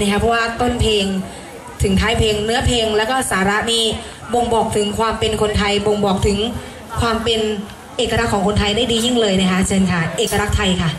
นะคะเพราะว่าต้นเพลงถึงท้ายเพลงเนื้อเพลงแล้วก็สาระนี่บ่งบอกถึงความเป็นคนไทยบ่งบอกถึงความเป็นเอกลักษณ์ของคนไทยได้ดียิ่งเลยนะคะเชิญค่ะ เอกลักษณ์ไทยค่ะ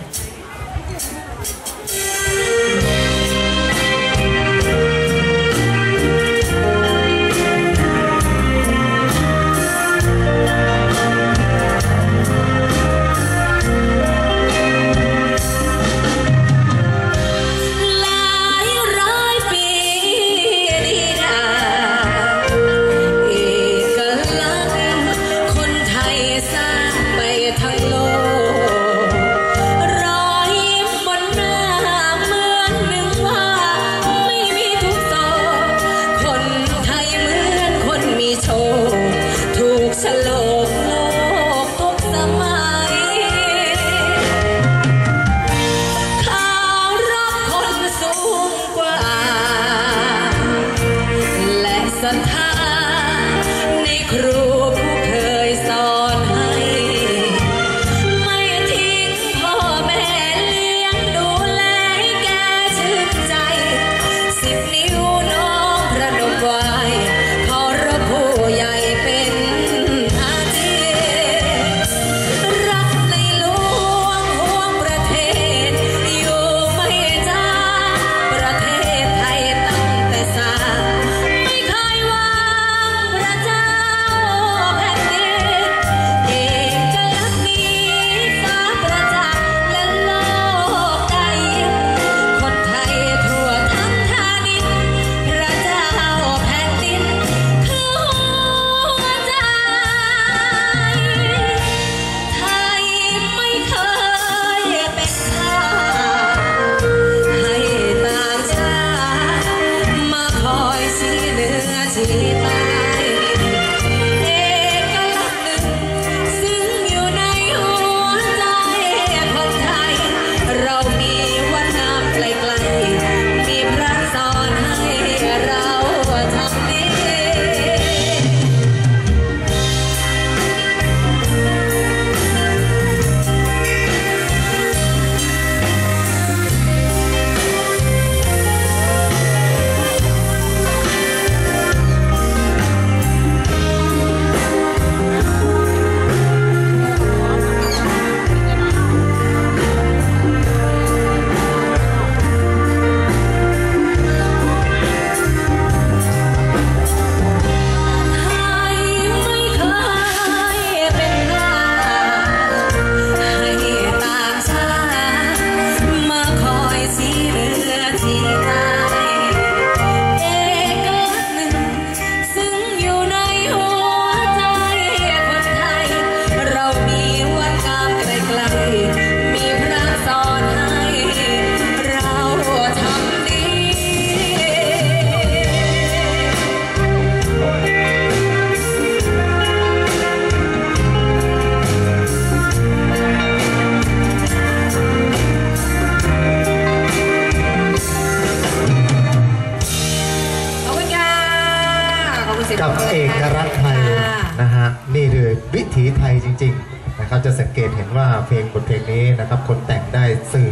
ขอบคุณสิกับเอกลักษณ์ไทยค่ะนะฮะนี่คือวิถีไทยจริง ๆ นะครับ จะสังเกตเห็นว่าเพลงบทเพลงนี้นะครับ คนแต่งได้สื่อ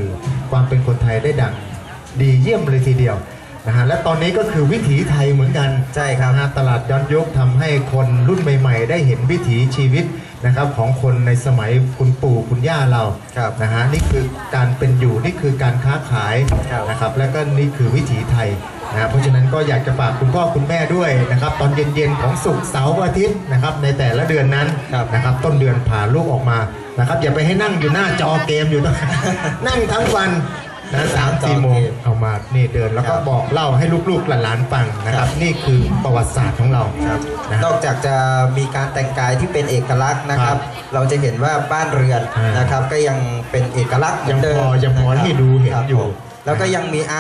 ความเป็นคนไทยได้ดังดีเยี่ยมเลยทีเดียว นะฮะและตอนนี้ก็คือวิถีไทยเหมือนกันใช่ครับนะฮะตลาดย้อนยุคทำให้คนรุ่นใหม่ๆ ได้เห็นวิถีชีวิตนะครับของคนในสมัยคุณปู่คุณย่าเรานะฮะนี่คือการเป็นอยู่นี่คือการค้าขายนะครับและก็นี่คือวิถีไทยนะเพราะฉะนั้นก็อยากจะฝากคุณพ่อคุณแม่ด้วยนะครับ ตอนเย็นๆของศุกร์เสาร์อาทิตย์นะครับในแต่ละเดือนนั้นนะครับต้นเดือนผ่าลูกออกมานะครับอย่าไปให้นั่งอยู่หน้าจอเกมอยู่ตรงนั่งทั้งวัน นะสามสี่โมงเอามานี่เดินแล้วก็บอกเล่าให้ลูกๆหลานๆฟังนะครับ นี่คือประวัติศาสตร์ของเรานะนอกจากจะมีการแต่งกายที่เป็นเอกลักษณ์นะครับ เราจะเห็นว่าบ้านเรือนอ่านนะครับ ก็ยังเป็นเอกลักษณ์เหมืยัองนเดิพมอยังพอนะครับให้ดูเห็นครับอยู่ผมแล้วก็ยังมีอา